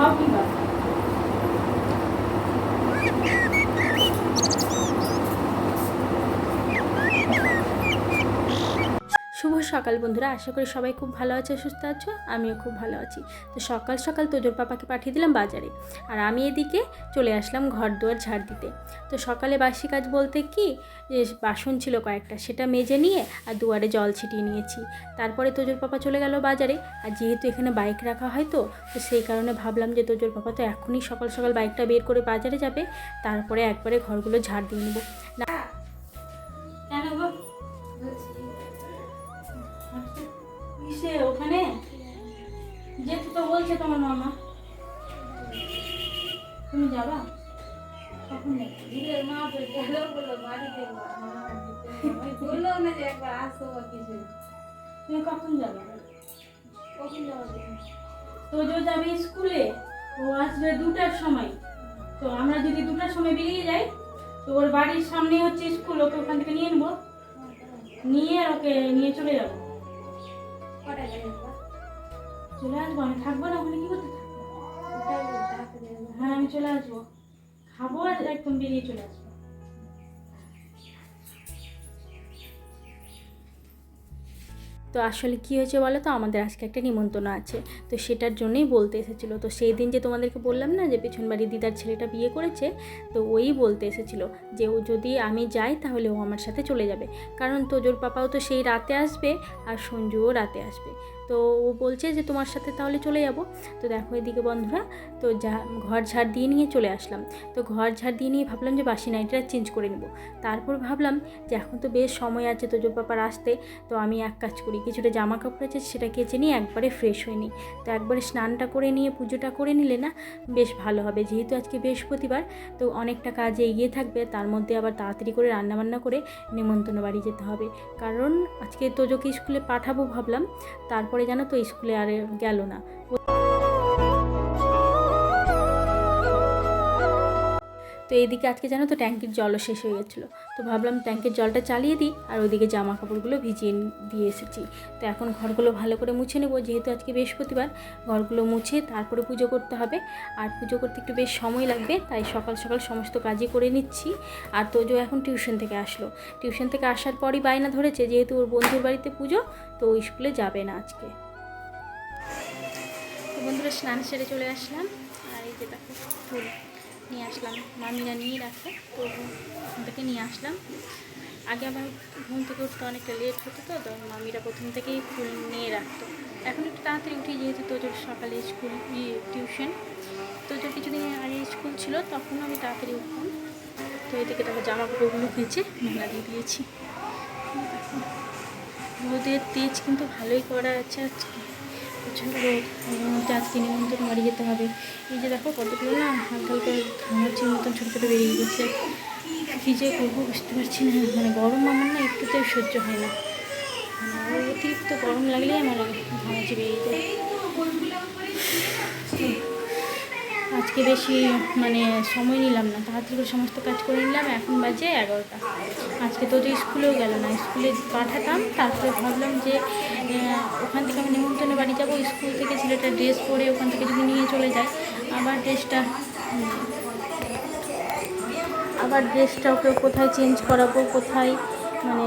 সব ঠিক আছে শুভ সকাল বন্ধুরা, আশা করি সবাই খুব ভালো আছে, সুস্থ আছো, আমিও খুব ভালো আছি। তো সকাল সকাল তোজোর পাপাকে পাঠিয়ে দিলাম বাজারে। আর আমি এদিকে চলে আসলাম ঘর দুয়ার ঝাড় দিতে। তো সকালে বাসি কাজ বলতে কি বাসন ছিল কয়েকটা, সেটা মেজে নিয়ে আর দুয়ারে জল ছিটিয়ে নিয়েছি। তারপরে তোজোর পাপা চলে গেল বাজারে। আর যেহেতু এখানে বাইক রাখা হয় তো তো সেই কারণে ভাবলাম যে তোজোর পাপা তো এখনই সকাল সকাল বাইকটা বের করে বাজারে যাবে। তারপরে একবারে ঘরগুলো ঝাড় দিয়ে নেব। না কিসে ওখানে? যেতে তো বলছে তোমার মামা। তুমি যাবা? কখন মা গেল বলল বাড়িতে বলল না যে একবার আসো বা কিছু। তুমি কখন যাবে? কখন যাওয়া যাবে স্কুলে ও আসবে দুটার সময়। তো আমরা যদি দুটার সময় বেরিয়ে যাই তো ওর বাড়ির সামনে হচ্ছে স্কুল ওকে ওখান থেকে নিয়ে নেব। নিয়ে আর ওকে নিয়ে চলে যাব। চলে আসব আমি থাকব না ওখানে কি করতে থাকব হ্যাঁ আমি চলে আসব। খাব আর একদম বেরিয়ে চলে আসব। তো আসলে কি হয়েছে বলো তো? আমাদের আজকে একটা নিমন্ত্রণ আছে। তো সেটার জন্যই বলতে এসেছিল। তো সেই দিন যে তোমাদেরকে বললাম না যে পেছন বাড়ি দিদার ছেলেটা বিয়ে করেছে, তো ওই বলতে এসেছিল যে ও যদি আমি যাই তাহলে ও আমার সাথে চলে যাবে। কারণ তোজোর পাপাও তো সেই রাতে আসবে আর সঞ্জুও রাতে আসবে। তো ও বলছে যে তোমার সাথে তাহলে চলে যাব। তো দেখো এদিকে বন্ধুরা, তো যা ঘর ঝাড় দিয়ে নিয়ে চলে আসলাম। তো ঘর ঝাড় দিয়ে নিয়ে ভাবলাম যে বাসি নাইটটা চেঞ্জ করে নেব। তারপর ভাবলাম যে এখন তো বেশ সময় আছে তো পাপার আসতে, তো আমি এক কাজ করি, কিছুটা জামা কাপড় আছে সেটা কেচে নিয়ে একবারে ফ্রেশ হয়ে নিই। তো একবারে স্নানটা করে নিয়ে, পুজোটা করে নিলে না বেশ ভালো হবে। যেহেতু আজকে বৃহস্পতিবার, তো অনেকটা কাজ এগিয়ে থাকবে, তার মধ্যে আবার তাড়াতাড়ি করে রান্নাবান্না করে নিমন্ত্রণ বাড়ি যেতে হবে। কারণ আজকে তোজোকে স্কুলে পাঠাবো ভাবলাম, তারপরে জানো তো? স্কুলে আর গেল না। তো এইদিকে আজকে জানো তো ট্যাঙ্কির জলও শেষ হয়ে গেছিল। তো ভাবলাম ট্যাঙ্কের জলটা চালিয়ে দিই আর ওইদিকে জামা কাপড়গুলো ভিজিয়ে দিয়ে এসেছি। তো এখন ঘরগুলো ভালো করে মুছে নেব, যেহেতু আজকে বৃহস্পতিবার। ঘরগুলো মুছে তারপরে পুজো করতে হবে। আর পুজো করতে একটু বেশ সময় লাগবে, তাই সকাল সকাল সমস্ত কাজই করে নিচ্ছি। আর তোজো এখন টিউশন থেকে আসলো। টিউশন থেকে আসার পরই বায়না ধরেছে, যেহেতু ওর বন্ধুর বাড়িতে পুজো, তো ওই স্কুলে যাবে না আজকে। বন্ধুরা স্নান সেরে চলে আসলাম। আর এই যে দেখো নিয়ে আসলাম। মামিরা নিয়ে রাখে, তো ওখান থেকে নিয়ে আসলাম। আগে আমার ঘুম থেকে উঠতে অনেকটা লেট হতো তো তো মামিরা প্রথম থেকেই ফুল নিয়ে রাখতো। এখন একটু তাড়াতাড়ি উঠি যেহেতু তোজোর সকালে স্কুল টিউশন তোজোর কিছুদিন আগে স্কুল ছিল, তখন আমি তাড়াতাড়ি উঠতাম তো এদিকে তারপর জামা কাপড়গুলো কেচে মেলা দিয়ে দিয়েছি। রোদের তেজ কিন্তু ভালোই করা আছে আজকে। প্রচণ্ড রোদ চার আজকে মতন বাড়ি যেতে হবে। এই যে দেখো কতগুলো না হালকা হালকা ঘামাচির মতন ছোটো ছোটো বেরিয়ে গেছে। কী যে করব বুঝতে পারছি না মানে গরম আমার না একটুতে সহ্য হয় না। অতিরিক্ত গরম লাগলেই আমার ঘামাচি বেরিয়ে যায়। আজকে বেশি মানে সময় নিলাম না। তাড়াতাড়ি করে সমস্ত কাজ করে নিলাম, এখন বাজে এগারোটা। আজকে তো যে স্কুলেও গেল না, স্কুলে পাঠাতাম, তারপরে ভাবলাম যে ওখান থেকে আমি নিমন্ত্রণে বাড়ি যাব, স্কুল থেকে ছেলেটা ড্রেস পরে ওখান থেকে যদি নিয়ে চলে যায়, আবার ড্রেসটা আবার ড্রেসটা ওকে কোথায় চেঞ্জ করাবো, কোথায় মানে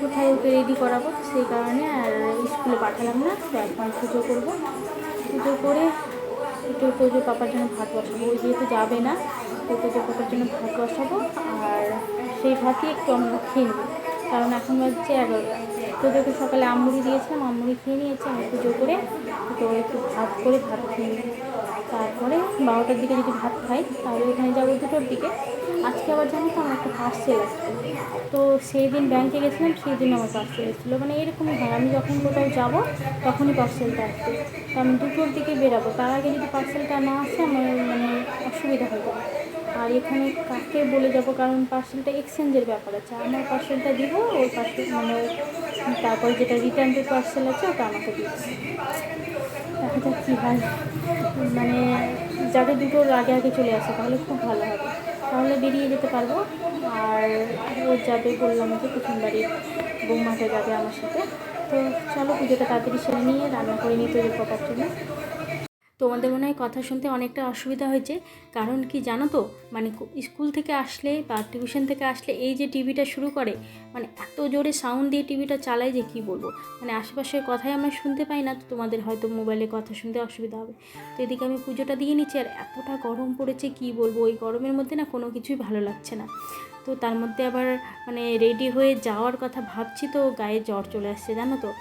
কোথায় ওকে রেডি করাবো, সেই কারণে আর স্কুলে পাঠালাম না, তো একবার পুজো করব। পুজো করে একটু পুজো পাপার জন্য ভাত বসাবো। ওই যেহেতু যাবে না, তো পুজো পাপার জন্য ভাত বসাবো, আর সেই ভাতই একটু আমরা খেয়ে নেব। কারণ এখন হচ্ছে এগারোটা। তোদেরকে সকালে আমুড়ি দিয়েছিলাম আমুড়ি খেয়ে নিয়েছি, আমি পুজো করে তো একটু ভাত করে ভাত খেয়ে নিই তারপরে বারোটার দিকে যদি ভাত খাই, তাহলে এখানে যাব দুটোর দিকে। আজকে আবার জানি তো আমার একটা পার্সেল আছে। তো সেই দিন ব্যাংকে গেছিলাম সেই দিন আমার পার্সেল এসেছিল। মানে এরকমই হয়, আমি যখন কোথাও যাব, তখনই পার্সেলটা আসবে তো আমি দুটোর দিকে বেরাবো। তার আগে যদি পার্সেলটা না আসে, আমার মানে অসুবিধা হয়ে যাবে। আর এখানে কাকে বলে যাব? কারণ পার্সেলটা এক্সচেঞ্জের ব্যাপার আছে। আমার পার্সেলটা দিব, ওই পার্সেল মানে তারপর যেটা রিটার্নের পার্সেল আছে, ওটা আমাকে দিচ্ছে দেখা যাক কী হয়। মানে যাতে দুটোর আগে আগে চলে আসে, তাহলে খুব ভালো হবে। তাহলে বেরিয়ে যেতে পারব। আর ও যাবে বললাম যে প্রথমবারই বাড়ির বৌমাটা যাবে আমার সাথে। তো চলো পুজোটা তাড়াতাড়ি সেরে নিয়ে রান্না করে নিতে তৈরি করার জন্য। তোমাদের মনে হয় কথা শুনতে অনেকটা অসুবিধা হয়েছে? কারণ কি জানো তো? মানে স্কুল থেকে আসলে বা টিউশন থেকে আসলে এই যে টিভিটা শুরু করে মানে এত জোরে সাউন্ড দিয়ে টিভিটা চালায় যে কি বলব? মানে আশেপাশের কথাই আমরা শুনতে পাই না, তো তোমাদের হয়তো মোবাইলে কথা শুনতে অসুবিধা হবে। তো এদিকে আমি পুজোটা দিয়ে নিচ্ছি, আর এতটা গরম পড়েছে কি বলব? ওই গরমের মধ্যে না কোনো কিছুই ভালো লাগছে না। তো তার মধ্যে আবার মানে রেডি হয়ে যাওয়ার কথা ভাবছি, তো গায়ে জ্বর চলে আসছে, জানো তো?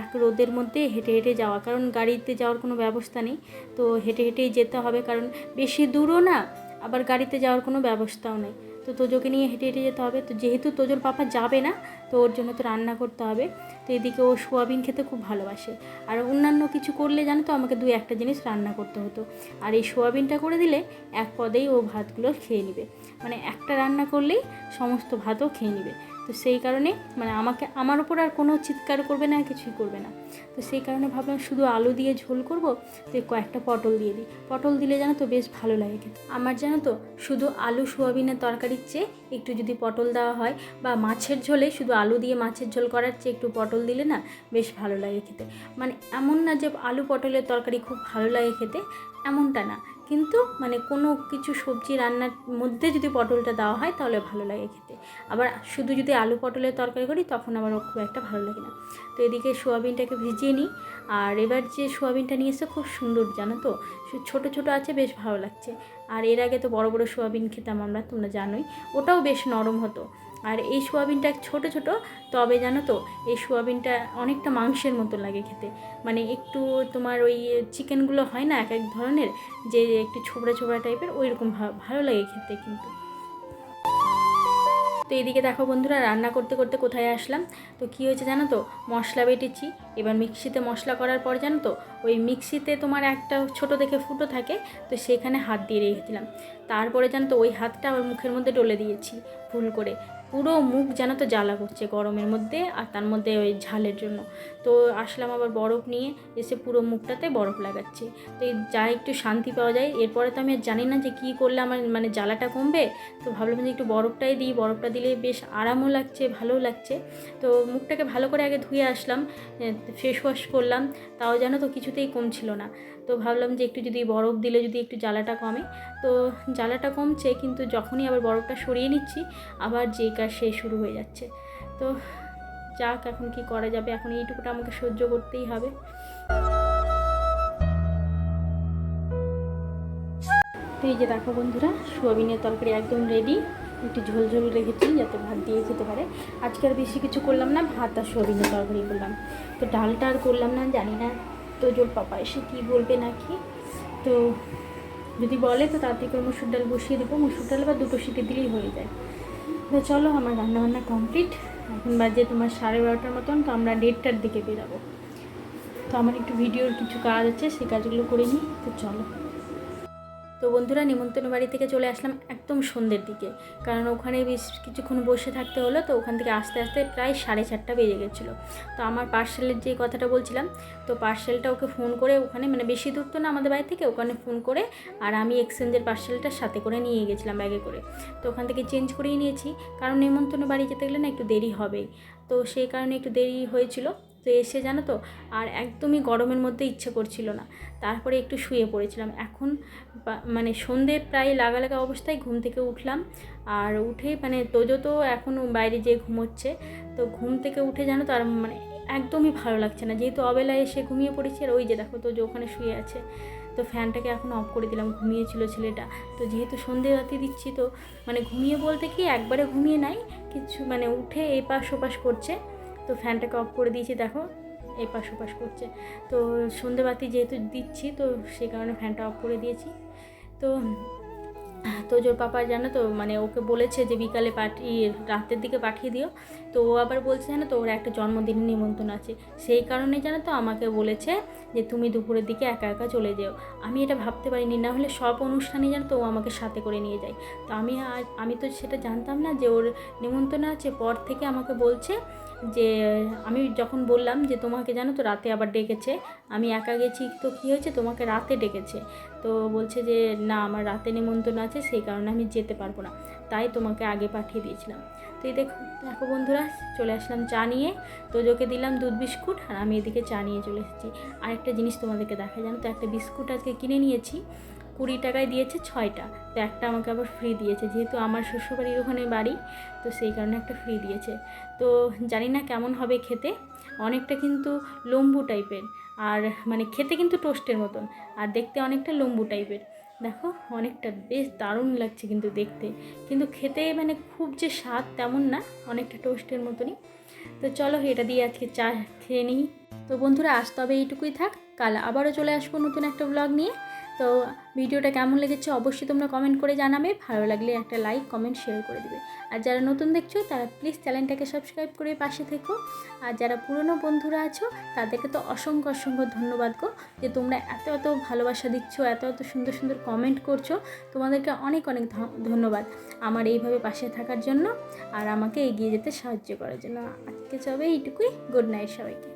এক রোদের মধ্যে হেঁটে হেঁটে যাওয়া। কারণ গাড়িতে যাওয়ার কোনো ব্যবস্থা নেই। তো হেঁটে হেঁটেই যেতে হবে, কারণ বেশি দূরও না, আবার গাড়িতে যাওয়ার কোনো ব্যবস্থাও নেই। তো তোজোকে নিয়ে হেঁটে হেঁটে যেতে হবে। তো যেহেতু তোজোর পাপা যাবে না তো ওর জন্য তো রান্না করতে হবে। তো এদিকে ও সোয়াবিন খেতে খুব ভালোবাসে। আর অন্যান্য কিছু করলে জানো তো, আমাকে দু একটা জিনিস রান্না করতে হতো। আর এই সোয়াবিনটা করে দিলে এক পদেই ও ভাতগুলো খেয়ে নেবে। মানে একটা রান্না করলেই সমস্ত ভাতও খেয়ে নেবে। তো সেই কারণে মানে আমাকে, আমার ওপর আর কোনো চিৎকার করবে না, কিছুই করবে না। তো সেই কারণে ভাবলাম শুধু আলু দিয়ে ঝোল করব, তো কয়েকটা পটল দিয়ে দিই। পটল দিলে জানো তো বেশ ভালো লাগে আমার জানো তো শুধু আলু, সোয়াবিনের তরকারির চেয়ে একটু যদি পটল দেওয়া হয় বা মাছের ঝোলে শুধু আলু দিয়ে মাছের ঝোল করার চেয়ে একটু পটল দিলে না বেশ ভালো লাগে খেতে। মানে এমন না যে আলু পটলের তরকারি খুব ভালো লাগে খেতে, এমনটা না। কিন্তু মানে কোনো কিছু সবজি রান্নার মধ্যে যদি পটলটা দেওয়া হয় তাহলে ভালো লাগে খেতে। আবার শুধু যদি আলু পটলের তরকারি করি তখন আবার খুব একটা ভালো লাগে না। তো এদিকে সোয়াবিনটাকে ভিজিয়ে নিই। আর এবার যে সোয়াবিনটা নিয়ে এসে খুব সুন্দর, জানো তো? ছোট ছোট আছে, বেশ ভালো লাগছে। আর এর আগে তো বড় বড় সোয়াবিন খেতাম আমরা, তোমরা জানোই। ওটাও বেশ নরম হতো। আর এই সোয়াবিনটা ছোট ছোট, তবে জানো তো, এই সোয়াবিনটা অনেকটা মাংসের মতো লাগে খেতে। মানে একটু তোমার ওই চিকেনগুলো হয় না, এক এক ধরনের, যে একটু ছোবড়া ছোবড়া টাইপের ওই রকম ভা- ভালো লাগে খেতে কিন্তু। তো এদিকে দেখো বন্ধুরা, রান্না করতে করতে কোথায় আসলাম? তো কী হয়েছে জানো তো? মশলা বেটেছি। এবার মিক্সিতে মশলা করার পর জানো তো, ওই মিক্সিতে তোমার একটা ছোট দেখে ফুটো থাকে, তো সেখানে হাত দিয়ে রেখেছিলাম। তারপরে জানো তো, ওই হাতটা আমার মুখের মধ্যে ডলে দিয়েছি, ভুল করে। পুরো মুখ যেন তো জ্বালা করছে গরমের মধ্যে আর তার মধ্যে ওই ঝালের জন্য। তো আসলাম আবার বরফ নিয়ে, এসে পুরো মুখটাতে বরফ লাগাচ্ছি। তো এই যা একটু শান্তি পাওয়া যায়। এরপরে তো আমি আর জানি না যে কী করলে আমার মানে জ্বালাটা কমবে। তো ভাবলাম যে একটু বরফটাই দিই। বরফটা দিলে বেশ আরামও লাগছে, ভালোও লাগছে। তো মুখটাকে ভালো করে আগে ধুয়ে আসলাম ফেস ওয়াশ করলাম। তাও যেন তো কিছুতেই কমছিল না। তো ভাবলাম যে একটু যদি বরফ দিলে যদি একটু জ্বালাটা কমে। তো জ্বালাটা কমছে কিন্তু যখনই আবার বরফটা সরিয়ে নিচ্ছি, আবার যে কাজ সেই শুরু হয়ে যাচ্ছে। তো যাক, এখন কি করা যাবে? এখন এইটুকুটা আমাকে সহ্য করতেই হবে। তো এই যে দেখো বন্ধুরা, সোয়াবিনের তরকারি একদম রেডি একটু ঝোল ঝোল রেখেছি যাতে ভাত দিয়ে খেতে পারে। আজকে আর বেশি কিছু করলাম না, ভাত আর সোয়াবিনের তরকারি করলাম। তো ডালটা আর করলাম না, জানি না তো জোর পাপা এসে কী বলবে নাকি? তো যদি বলে তো তাড়াতাড়ি করে মুসুর ডাল বসিয়ে দেবো। মুসুর ডাল বা দুটো সিটি দিলেই হয়ে যায়। তো চলো আমার রান্নাবান্না কমপ্লিট এখন বাজে তোমার সাড়ে বারোটার মতন, তো আমরা দেড়টার দিকে বেরাবো। তো আমার একটু ভিডিওর কিছু কাজ আছে, সেই কাজগুলো করে নিই। তো চলো। তো বন্ধুরা, নিমন্ত্রণ বাড়ি থেকে চলে আসলাম একদম সন্ধ্যের দিকে। কারণ ওখানে বেশ কিছুক্ষণ বসে থাকতে হলো, তো ওখান থেকে আস্তে আস্তে প্রায় সাড়ে চারটা বেজে গেছিল। তো আমার পার্সেলের যে কথাটা বলছিলাম, তো পার্সেলটা ওকে ফোন করে ওখানে মানে বেশি দূর তো না আমাদের বাড়ি থেকে, ওখানে ফোন করে আর আমি এক্সচেঞ্জের পার্সেলটা সাথে করে নিয়ে গেছিলাম ব্যাগে করে। তো ওখান থেকে চেঞ্জ করেই নিয়েছি। কারণ নিমন্ত্রণ বাড়ি যেতে গেলে না একটু দেরি হবেই। তো সেই কারণে একটু দেরি হয়েছিল। তো এসে জানো তো, আর একদমই গরমের মধ্যে ইচ্ছে করছিল না। তারপরে একটু শুয়ে পড়েছিলাম। এখন মানে সন্ধে প্রায় লাগা লাগা অবস্থায় ঘুম থেকে উঠলাম। আর উঠে মানে তোজো তো এখন বাইরে যেয়ে ঘুমোচ্ছে। তো ঘুম থেকে উঠে জানো তো আর মানে একদমই ভালো লাগছে না। যেহেতু অবেলায় এসে ঘুমিয়ে পড়েছি, আর ওই যে দেখো তো যে ওখানে শুয়ে আছে। তো ফ্যানটাকে এখন অফ করে দিলাম, ঘুমিয়েছিল ছেলেটা। তো যেহেতু সন্ধে রাতে দিচ্ছি তো মানে ঘুমিয়ে বলতে কি একবারে ঘুমিয়ে নাই, কিছু মানে উঠে এপাশ ওপাশ করছে। তো ফ্যানটাকে অফ করে দিয়েছি, দেখো, এপাশ ওপাশ করছে। তো সন্ধেবাতি যেহেতু দিচ্ছি, তো সেই কারণে ফ্যানটা অফ করে দিয়েছি। তো তো জোর পাপা জানো তো মানে ওকে বলেছে যে বিকালে পাঠিয়ে, রাতের দিকে পাঠিয়ে দিও। তো ও আবার বলছে জানো তো, ওর একটা জন্মদিন নিমন্ত্রণ আছে। সেই কারণে জানো তো আমাকে বলেছে যে তুমি দুপুরের দিকে একা একা চলে যেও। আমি এটা ভাবতে পারিনি, না হলে সব অনুষ্ঠানে জানো তো ও আমাকে সাথে করে নিয়ে যায়। তো আমি আমি তো সেটা জানতাম না যে ওর নিমন্ত্রণ আছে, পর থেকে আমাকে বলছে যে, আমি যখন বললাম যে, তোমাকে জানো তো রাতে আবার ডেকেছে। আমি একা গেছি তো কী হয়েছে? তোমাকে রাতে ডেকেছে। তো বলছে যে, না, আমার রাতে নিমন্ত্রণ আছে, সেই কারণে আমি যেতে পারব না। তাই তোমাকে আগে পাঠিয়ে দিয়েছিলাম। তো তো এই দেখো দেখো বন্ধুরা, চলে আসলাম চা নিয়ে। তো তোজোকে দিলাম দুধ বিস্কুট আর আমি এদিকে চা নিয়ে চলে এসেছি। আরেকটা জিনিস তোমাদেরকে দেখা জানো তো? একটা বিস্কুট আজকে কিনে নিয়েছি। কুড়ি টাকায় দিয়েছে ছয়টা। তো একটা আমাকে আবার ফ্রি দিয়েছে, যেহেতু আমার শ্বশুরবাড়ির ওখানে বাড়ি, তো সেই কারণে একটা ফ্রি দিয়েছে। তো জানি না কেমন হবে খেতে, অনেকটা কিন্তু লম্বু টাইপের আর মানে খেতে কিন্তু টোস্টের মতন, আর দেখতে অনেকটা লম্বু টাইপের দেখো, অনেকটা বেশ দারুণ লাগছে কিন্তু দেখতে। কিন্তু খেতে মানে খুব যে স্বাদ তেমন না, অনেকটা টোস্টের মতনই। তো চলো এটা দিয়ে আজকে চা খেয়ে নিই। তো বন্ধুরা, আজ তবে এইটুকুই থাক, কাল আবারও চলে আসব নতুন একটা ব্লগ নিয়ে। তো ভিডিওটা কেমন লেগেছে অবশ্যই তোমরা কমেন্ট করে জানাবে। ভালো লাগলে একটা লাইক কমেন্ট শেয়ার করে দেবে। আর যারা নতুন দেখছ, তারা প্লিজ চ্যানেলটাকে সাবস্ক্রাইব করে পাশে থেকো। আর যারা পুরনো বন্ধুরা আছো, তাদেরকে তো অসংখ্য অসংখ্য ধন্যবাদ গো যে তোমরা এত এত ভালোবাসা দিচ্ছ, এত এত সুন্দর সুন্দর কমেন্ট করছ। তোমাদেরকে অনেক অনেক ধন্যবাদ আমার এইভাবে পাশে থাকার জন্য। আর আমাকে এগিয়ে যেতে সাহায্য করার জন্য। আজকে সবে এইটুকুই। গুড নাইট সবাইকে।